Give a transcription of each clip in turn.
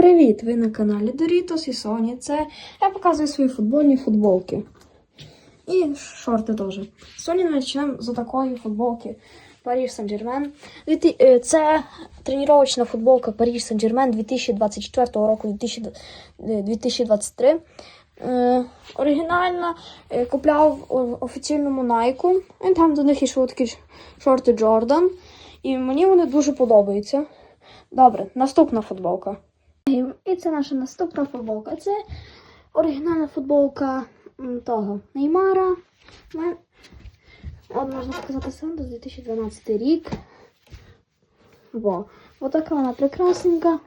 Привіт! Ви на каналі Doritos і Sony. Це я показую свої футбольні футболки. І шорти теж. Сьогодні почнемо з такої футболки Saint-Germain. Дві- е, Це тренувальна футболка Париж Saint-Germain 2024 року 2000 е, 2023. Е, е, купляв в офіційному Nike. І там до них йшли такі шорти Jordan. І мені вони дуже подобаються. Добре, наступна футболка. І- І це наша наступна футболка. Це оригінальна футболка того Неймара. От можна сказати Сандос 2012 рік. Во. Отака вона прекрасненька.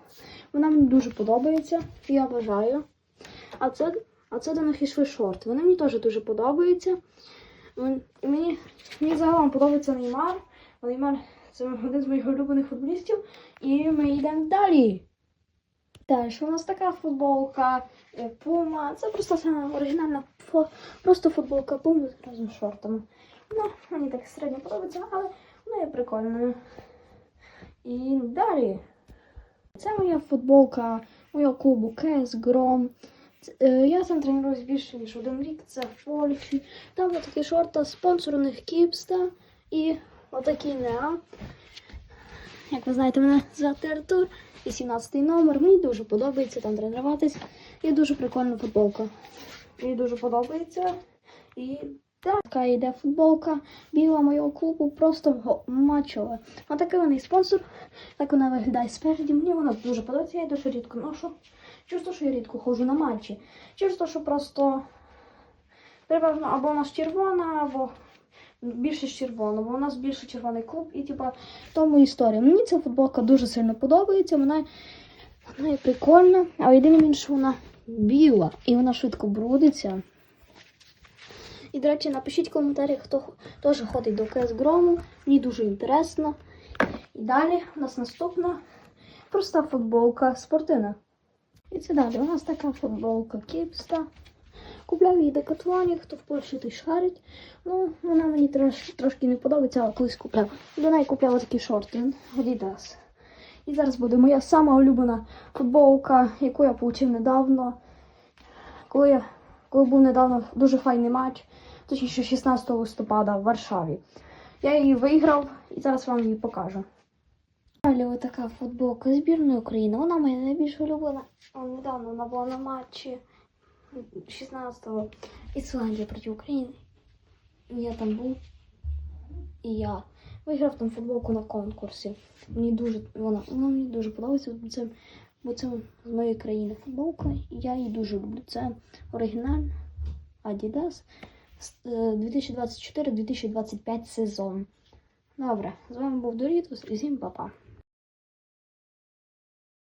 Вона мені дуже подобається. Я бажаю. А це, а це до них ішли шорти. Вони мені теж дуже подобаються. Мені, мені загалом подобається Неймар. Неймар це один з моїх улюблених футболістів. І ми йдемо далі. Далі у нас така футболка е, Puma. Це просто саме оригінальна просто футболка Puma разом з шортами. Ну, мені так середньо подобається, але вона є прикольною. І далі. Це моя футболка моєго клубу КС Гром. Е, Я сам тренуюсь більше ніж один рік. Це в Польщі. Там такі шорти спонсор у Кіпста і отакі Неа. Як ви знаєте, мене звати Артур. 18 номер. Мені дуже подобається там тренуватись. І дуже прикольна футболка. Мені дуже подобається. І так, така йде футболка біла моєго клубу, просто матчова. А такий вона і спонсор. Так вона виглядає спереді. Мені вона дуже подобається, я її дуже рідко ношу. Через те, що я рідко ходжу на матчі. Через те, що просто переважно або у нас червона, або більше червона, бо у нас більше червоний клуб, і типа тому історія. Мені ця футболка дуже сильно подобається. Вона, вона є прикольна, а єдине що вона біла і вона швидко брудиться. І, до речі, напишіть в коментарі, хто теж ходить до КС Грому. Мені дуже інтересно. І далі у нас наступна проста футболка спортивна. І це далі. У нас така футболка Кіпста. Купляв її декатлоні, хто в Польщі той шарить. Ну, вона мені трош, трошки не подобається, але колись купляв. До неї купляла такі шорти Adidas. І зараз буде моя сама улюблена футболка, яку я отримав недавно. Коли, я, коли був недавно дуже файний матч, точніше 16 листопада в Варшаві. Я її виграв і зараз вам її покажу. Далі така футболка збірної України. Вона моя найбільш улюблена. Недавно вона була на матчі 16-го Ісландія проти України. Я там був. І я виграв там футболку на конкурсі. Мені дуже вона, вона мені дуже подобається, бо це, бо це з моєї країни футболка. Я її дуже люблю. Це оригінальна Adidas с- е, 2024-2025 сезон. Добре, з вами був Дорітус і всім па-па.